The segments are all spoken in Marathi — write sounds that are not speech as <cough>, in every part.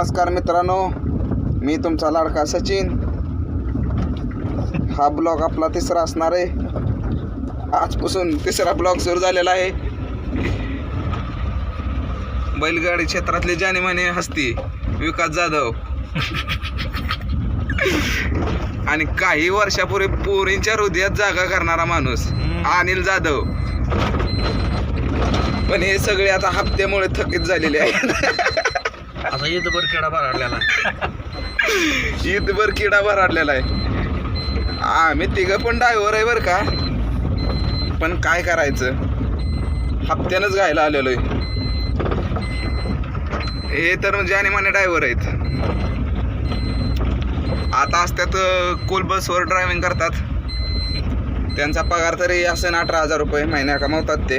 नमस्कार मित्रांनो मी तुमचा लाडका सचिन. हा ब्लॉग आपला तिसरा असणार आहे. आजपासून तिसरा ब्लॉग सुरू झालेला आहे. बैलगाडी क्षेत्रातले जाने माने हस्ती विकास जाधव. आणि काही वर्षापूर्वी पोरींच्या हृदयात जागा करणारा माणूस अनिल जाधव. पण हे सगळे आता हप्त्यामुळे थकीत झालेले आहेत. असा ईदभर किडा भरडलेला ईदभर किडा भराडलेला आहे. आम्ही तिघं पण डायव्हर आहे बरं का. पण काय करायचं? हप्त्यानंच घ्यायला आलेलो आहे. हे तर म्हणजे आणि माने डायव्हर आहेत. आता असत्यात कोल बसवर ड्रायव्हिंग करतात. त्यांचा पगार तरी असेल अठरा हजार रुपये महिन्या कमावतात ते.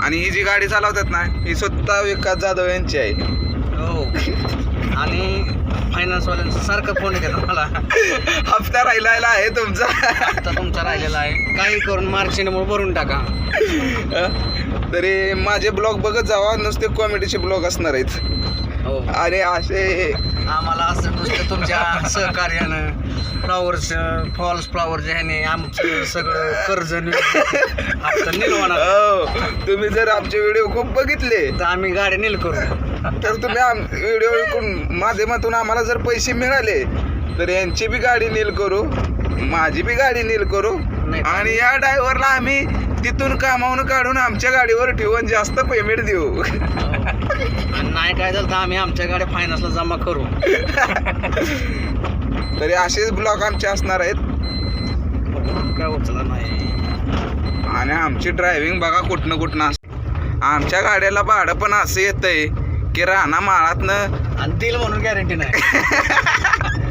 आणि ही जी गाडी चालवतात ना ही स्वतः विकास जाधव यांची आहे. आणि फायनान्सवाल्यांचा सारखं फोन घेतात मला. हप्ता राहिलेला आहे तुमचा. आता तुमचा राहिलेला आहे. काही करून म्हणून भरून टाका. तरी माझे ब्लॉग बघत जावा नुसते कॉमेडीचे ब्लॉग असणार आहेत. हो. आणि असे आम्हाला असं नुसतं तुमच्या सहकार्यानं फ्लॉवर्स फॉल्स फ्लॉवरच्या ह्याने आमचं सगळं कर्ज निलवाना हो. तुम्ही जर आमचे व्हिडिओ खूप बघितले तर आम्ही गाडी नील करू. तर तुम्ही व्हिडिओ ऐकून माध्यमातून आम्हाला जर पैसे मिळाले तर यांची बी गाडी नील करू माझी बी गाडी नील करू. आणि या ड्रायव्हरला आम्ही तिथून कामावून काढून आमच्या गाडीवर ठेवून जास्त पेमेंट देऊ. आणि नाही काय झालं तर आम्ही आमच्या गाड्या फायनान्सला जमा करू. तरी असेच ब्लॉग आमचे असणार आहेत. काय उचला नाही. आणि आमची ड्रायव्हिंग बघा कुठनं कुठनं आमच्या गाड्याला भाडं पण असं येतंय. की राणा माळातनं. आणि दिल म्हणून गॅरंटी नाही. <laughs>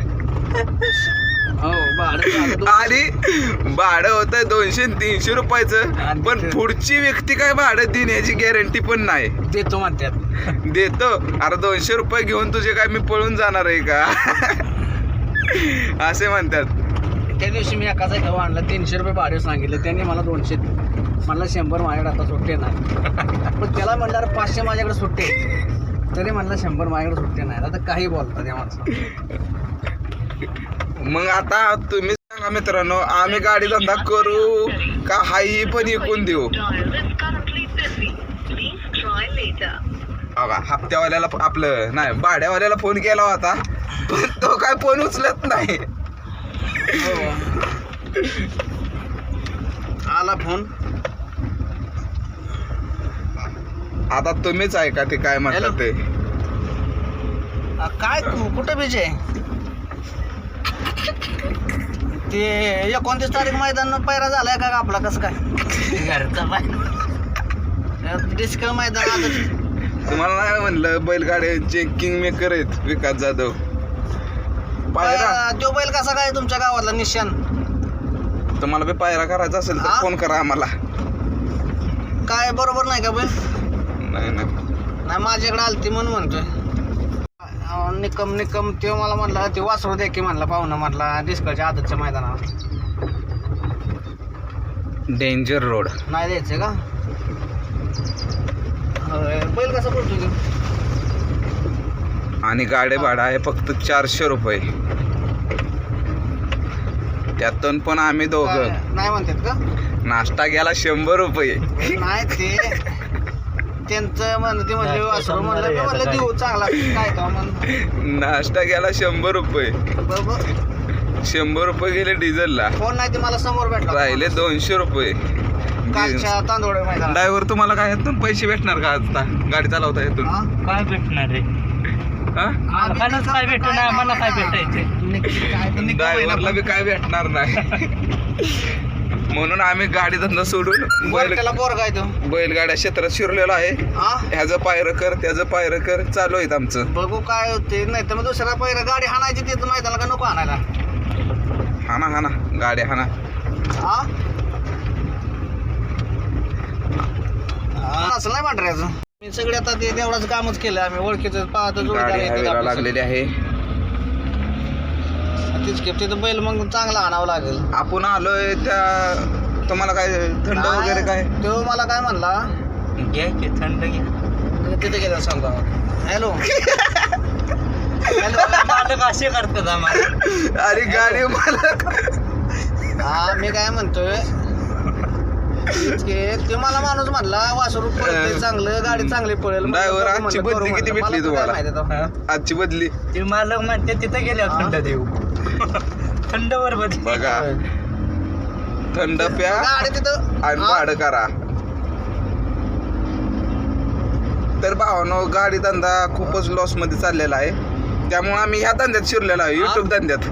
हो भाडं आणि भाडं होतं दोनशे तीनशे रुपयाचं. पण पुढची व्यक्ती काय भाडं देण्याची गॅरंटी पण नाही. देतो म्हणतात. <laughs> देतो. अरे दोनशे रुपये घेऊन तुझे काय मी पळून जाणार आहे का? <laughs> असे म्हणतात. त्या दिवशी मी एका जागा आणलं. तीनशे रुपये भाडे सांगितलं. त्यांनी मला दोनशे मला शंभर माझ्याकडे आता सुट्टे नाही पण त्याला म्हणल्यावर पाचशे माझ्याकडे सुट्टे तरी म्हणलं शंभर माझ्याकडे सुट्टे नाही आता काही बोलतात त्या माणसं. मग आता तुम्ही सांगा मित्रांनो आम्ही गाडी धंदा करू का हाही पण विकून देऊ. बघा हप्त्यावाल्याला आपलं नाही भाड्यावाल्याला फोन केला होता पण तो काय फोन उचलत नाही. आला फोन. आता तुम्हीच ऐका ते काय म्हणतात. ते. आ, काय तू? कुठं बिजे ते एकोणतीस तारीख मैदान पैरा झालाय का आपला? कसं काय? घरचा पाय डिस्क मैदान आता. तुम्हाला नाही म्हणलं बैलगाड्यांचे किंग मेकर आहेत विकास जाधव. पायरा- तो बैल कसा काय तुमच्या गावातला? निशान. तुम्हाला बी पायरा करायचा असेल तर हा? फोन करा आम्हाला. काय बरोबर नाही का बैल? नाही नाही. नाही माझ्याकडे आलती म्हणून म्हणतोय. निकम निकम ते मला म्हणला ते वासरू दे की म्हणला पाहुणं म्हणला डिस्कच्या आदतच्या मैदानावर. Danger road. नाही द्यायचं का. बैल कसा पडतो आणि गाडी भाडा आहे फक्त चारशे रुपये. त्यातून पण आम्ही दोघं. नाही म्हणतात का? नाश्ता गेला शंभर रुपये. नाही ते. त्यांचं म्हणलं ते म्हणले वासरू म्हणलं मी म्हणलं देऊ चांगला काय का म्हण नाश्ता गेला शंभर रुपये. बरोबर. शंभर रुपये गेले डिझेलला. फोन नाही ते मला समोर भेटला. राहिले दोनशे रुपये. कालच्या तांदूळ मैदानात. ड्रायव्हर तुम्हाला काय यातून पैसे भेटणार का आता? गाडी चालवता येतून हा? काय भेटणार रे हा? काय भेटणार? नाही आम्हाला काय भेटायचे नक्की काय तर निकम ड्रायव्हरला बी काय भेटणार नाही. <laughs> म्हणून आम्ही गाडी धंदा सोडून बैल त्याला पोरगा आहे तो. बैलगाड्या क्षेत्रात शिरलेलो आहे. हा? ह्याचं पायरं कर त्याचं पायरं कर चालू आहेत आमचं. बघू काय होते नाही तर मग दुसरा पहिला गाडी हाणायची तिथं मैदानाला का नको हाणायला? हाना हाना गाड्या हाना हा? हा, असं नाही पांढऱ्याचं मी सगळे आता ते देवळाचं कामच केलं आम्ही. ओळखीचं पाहतो जोडीदार गाडी हवेला लागलेली आहे. तीच की तिथं बैल मग चांगला आणावं लागेल. आपण आलोय त्या तुम्हाला काय थंड वगैरे काय? तो मला काय म्हणला? घ्या की थंड घ्या. तिथे गेला सांगा हॅलो. <laughs> मालक असे करतात आम्हाला. अरे गाडी मालक. हा मी काय म्हणतोय? ते मला माणूस म्हणला वासरू पळते चांगलं गाडी चांगली पळेल बघू आजची करू किती. भेटली तर तुम्हाला? आजची बदली. ते मालक म्हणते तिथे गेले. थंड देऊ. थंड बघा. थंड प्या तिथं. आणि भाडं करा. तर भावानो गाडी धंदा खूपच लॉसमध्ये चाललेला आहे. त्यामुळे आम्ही ह्या धंद्यात शिरलेलो आहे युट्यूब धंद्यात.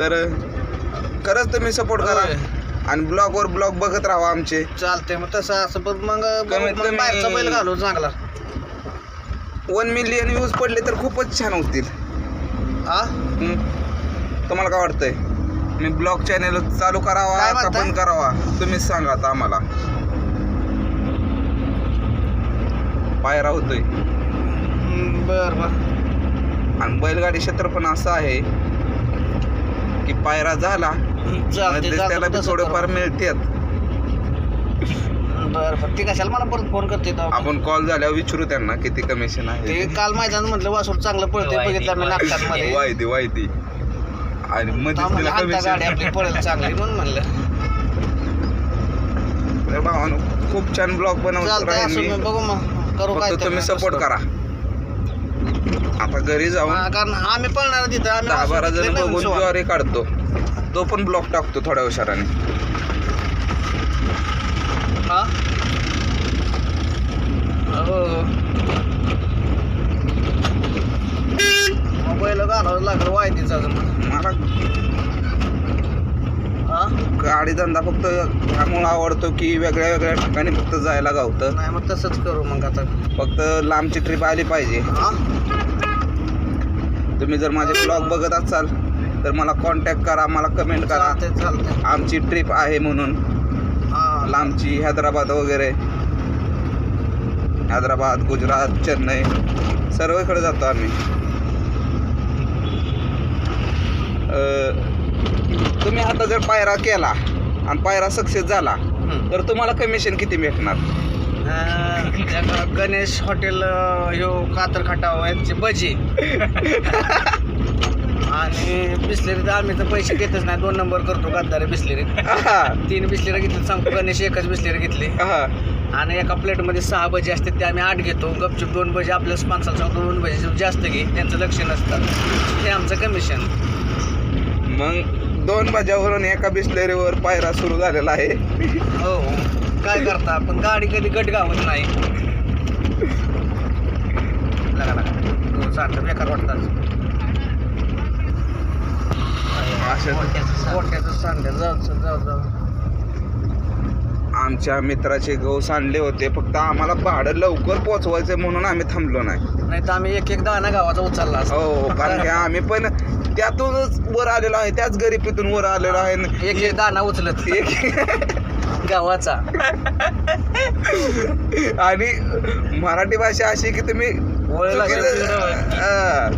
तर खरंच तुम्ही सपोर्ट करा. आणि ब्लॉग वर ब्लॉग बघत राहा आमचे. चालतंय मग तसं असं पण मग बैल घालू चांगला. वन मिलियन व्ह्यूज पडले तर खूपच छान होतील. हा. तुम्हाला काय वाटतंय? मी ब्लॉग चॅनल चालू करावा काय का म्हणताय? बंद करावा? तुम्हीच सांगा आता आम्हाला. पायरा होतोय हम्म, बर बर. आणि बैलगाडी क्षेत्र पण असं आहे की पायरा झाला चालते त्याला बी थोडेफार मिळतात. बर बर. ते कशाला मला परत फोन करते तेव्हा? आपण कॉल झाल्यावर विचारू त्यांना किती कमिशन ते आहे काल मैदान म्हटलं वासूर चांगलं पळते बघितलं मी वायदी. नाटकांमध्ये वायदी वायदी. आणि मध्येच तिला गाडी आपली पळेल चांगली म्हणून म्हणलं. भावानो खूप छान ब्लॉग बनवतो चालतंय असं मी बघू मग. करू काय फक्त ते तुम्ही सपोर्ट. करा. आता घरी जाऊन हा, कारण आम्ही पळणार तिथं आम्ही दहा बारा वासरू जण बघून ज्वारी काढतो. तो पण ब्लॉक टाकतो थोड्या हुशाराने हा मोबाईल घालावं लागलं वायदीचा मला हा? गाडी धंदा फक्त त्यामुळे आवडतो की वेगळ्या वेगळ्या ठिकाणी फक्त जायला गावतं. नाही मग तसंच करू मग आता. फक्त लांबची ट्रिप आली पाहिजे. हा? तुम्ही जर माझे ब्लॉग बघत असाल तर मला कॉन्टॅक्ट करा मला कमेंट करा. चालतंय आमची ट्रिप आहे म्हणून. लांबची हैदराबाद वगैरे. हैदराबाद गुजरात चेन्नई सर्वकडे जातो आम्ही. अं, तुम्ही आता जर पायरा केला आणि पायरा सक्सेस झाला. तर तुम्हाला कमिशन किती भेटणार? गणेश हॉटेल ह्यो कातर खटाव यांची भजी <laughs> आणि बिस्लेरी तर आम्ही तर पैसे घेतच नाही. दोन नंबर करतो गद्दारे बिस्लेरी. तीन बिस्लेरी घेतली सांगतो गणेश एकच बिस्लेरी घेतली. हा. आणि एका प्लेटमध्ये सहा भजी असते ते आम्ही आठ घेतो. गपचूप दोन भजी आपल्या माणसाला सांगतो दोन भजी जास्त घे. त्यांचं लक्ष नसतं. ते आमचं कमिशन मग दोन भाज्यावरून एका बिस्लेरीवर पायरा सुरू झालेला आहे. हो. काय करता पण गाडी कधी गट गावत नाही. लगा लगा. हो, चालतं. बेकार वाटतात गोट्याचं सांगते जाऊ चल, जाऊ जाऊ आमच्या मित्राचे गहू सांडले होते फक्त आम्हाला भाडं लवकर पोचवायचं म्हणून आम्ही थांबलो नाही. नाही तर आम्ही एक एक दाना गावाचा उचलला. हो कारण की आम्ही पण त्यातूनच वर आलेलो आहे त्याच गरिबीतून वर आलेलो आहे. एक एक दाना उचलत. एक गावाचा. <laughs> आणि मराठी भाषा अशी की तुम्ही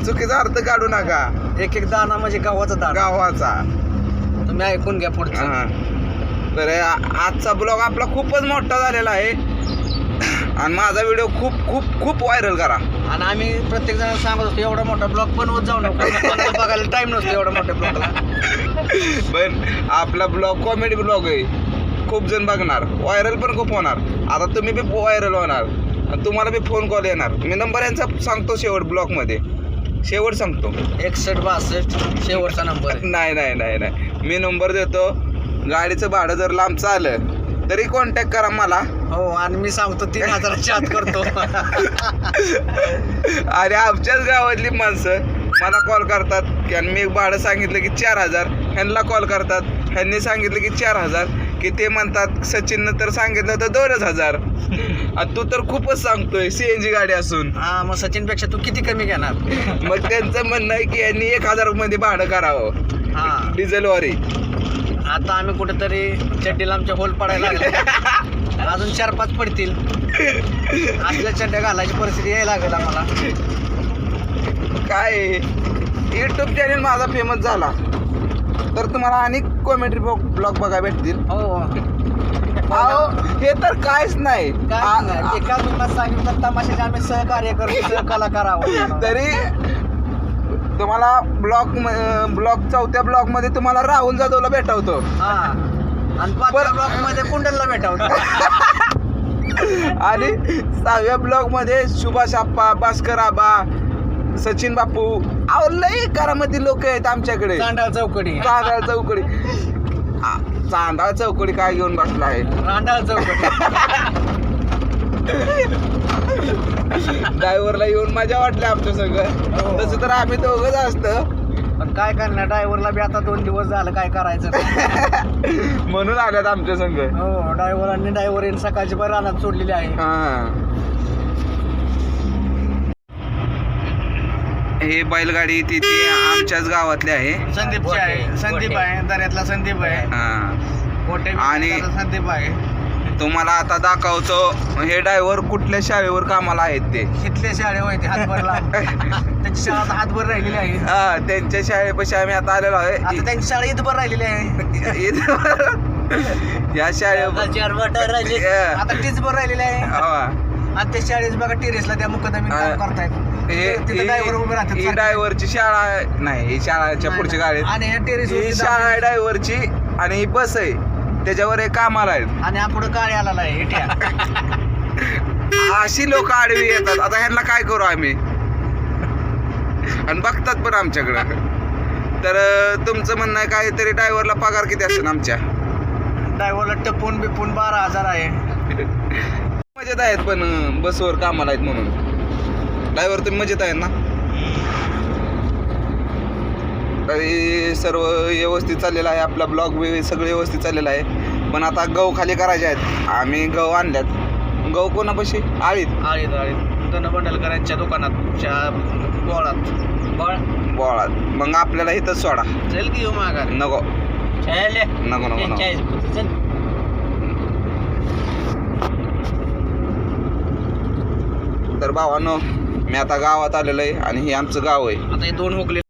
चुकीचं अर्थ काढू नका. एक एक दाना म्हणजे गावाचा दाना गावाचा. तुम्ही ऐकून घ्या पुढचं. हा. तर आ- आजचा ब्लॉग आपला खूपच मोठा झालेला आहे. आणि माझा व्हिडिओ खूप खूप खूप व्हायरल करा. आणि आम्ही प्रत्येक जण सांगत असतो एवढा मोठा ब्लॉग बनवत जाऊ नको. कोणाला बघायला टाइम नसतो एवढा मोठ्या ब्लॉगला. <laughs> पण आपला ब्लॉग कॉमेडी ब्लॉग आहे. खूप जण बघणार. व्हायरल पण खूप होणार. आता तुम्ही बी व्हायरल होणार. आणि तुम्हाला बी फोन कॉल येणार. मी नंबर यांचा सांगतो शेवट ब्लॉगमध्ये शेवट सांगतो. एकसष्ट बासष्ट शेवटचा नंबर नाही नाही नाही नाही. मी नंबर देतो. गाडीचं भाडं जर लांबचं आलं तरी कॉन्टॅक्ट करा मला. हो आणि मी सांगतो तीन हजाराची आत करतो. <laughs> आणि आमच्याच गावातली माणसं मला कॉल करतात. की आणि मी भाडं सांगितलं की चार हजार. ह्यांना कॉल करतात. ह्यांनी सांगितलं की चार हजार. की ते म्हणतात सचिननं तर सांगितलं तर दोनच हजार. आणि तू तर खूपच सांगतोय सी एन जी गाडी असून. हा मग सचिनपेक्षा तू किती कमी घेणार? मग त्यांचं म्हणणं आहे की यांनी एक हजारमध्ये भाडं करावं. हा. डिझेलवारी आता आम्ही कुठेतरी चड्डीला आमच्या होल पडायला लागले. <laughs> अजून चार पाच पडतील. असल्या चड्ड्या घालायची परिस्थिती यायला लागेल आम्हाला. काय? युट्यूब चॅनेल माझा फेमस झाला. तर तुम्हाला अनेक कॉमेडी ब्लॉग बघायला भेटतील. हो. अहो हे तर काहीच नाही. काय नाही. एका तुम्हाला सांगितलं तमाशाचे आम्ही सहकार्य करतो सहकलाकार आहोत तरी तुम्हाला ब्लॉक ब्लॉक चौथ्या ब्लॉकमध्ये तुम्हाला राहुल जाधवला भेटवतो. हा. आणि पाचव्या ब्लॉकमध्ये कुंडलला भेटावं आणि सहाव्या ब्लॉकमध्ये सुभाष आप्पा भास्कर आबा सचिन बापू. अहो लय करामती लोक आहेत आमच्याकडे. चांडाळ चौकडी. चांदाळ चौकडी. आ, चांदाळ चौकडी काय घेऊन बसला आहे रांडाळ चौकडी. ड्रायव्हरला येऊन मजा वाटली आमच्या हो. सगळं तसं तर आम्ही दोघंच असतं पण काय करणार ड्रायव्हरला बी आता दोन दिवस झालं काय करायचं. नाही. <laughs> म्हणून आल्यात आमच्या संघ हो ड्रायव्हरांनी ड्रायव्हर सकाळची बरं रानात सोडलेली आहे. हा. हे बैलगाडी ती ती आमच्याच गावातली आहे. संदीपची आहे. संदीप आहे. दर्यातला संदीप आहे. हा. आणि- संदीप आहे. तुम्हाला आता दाखवतो हे ड्रायव्हर कुठल्या शाळेवर कामाला आहेत ते? इथल्या शाळे हातभर लांब. <laughs> त्यांची शाळा आता हातभर राहिलेली आहे. हा त्यांच्या शाळेपाशी आम्ही आता आलेलो आता आहे त्यांची शाळा इथभर राहिलेली आहे. इथं- या शाळे चार वाटा राहिले हा. आता तीच भर राहिलेली आहे. हा. आणि त्या शाळेत बघा टेरेसला त्या मुकदमी. काम करतायत. हे- ड्रायव्हरची शाळा आहे. नाही ही शाळाच्या पुढची गाडी आहे. आणि ही शाळा आहे ड्रायव्हरची आणि ही बस आहे. त्याच्यावर हे कामाला आहेत. आणि पुढे काळे एट्या अशी लोक आडवी येतात. आता ह्यांना काय करू आम्ही? आणि बघतात पण आमच्याकडं. तर तुमचं म्हणणं आहे काहीतरी ड्रायव्हरला पगार किती असेल आमच्या? ड्रायव्हरला टपून बिपून बारा हजार आहे. मजेत आहेत पण बसवर कामाला आहेत म्हणून. ड्रायव्हर तुम्ही मजेत आहेत ना? तरी सर्व व्यवस्थित चाललेलं आहे. आपला ब्लॉग बी सगळं व्यवस्थित चाललेलं आहे. पण आता गहू खाली करायचे आहेत. आम्ही गहू आणल्यात. गहू कोणापाशी? आळीत. आळीत आळीत. बंडलकरांच्या दुकानात. च्या बोळात. बळ? बोळात. मग आपल्याला इथंच सोडा. चल की येऊ नको. चालेल नको नको नको. चल. तर भावानो मी आता गावात आलेलो आहे आणि हे आमचं गाव आहे. आता हे दोन हुकले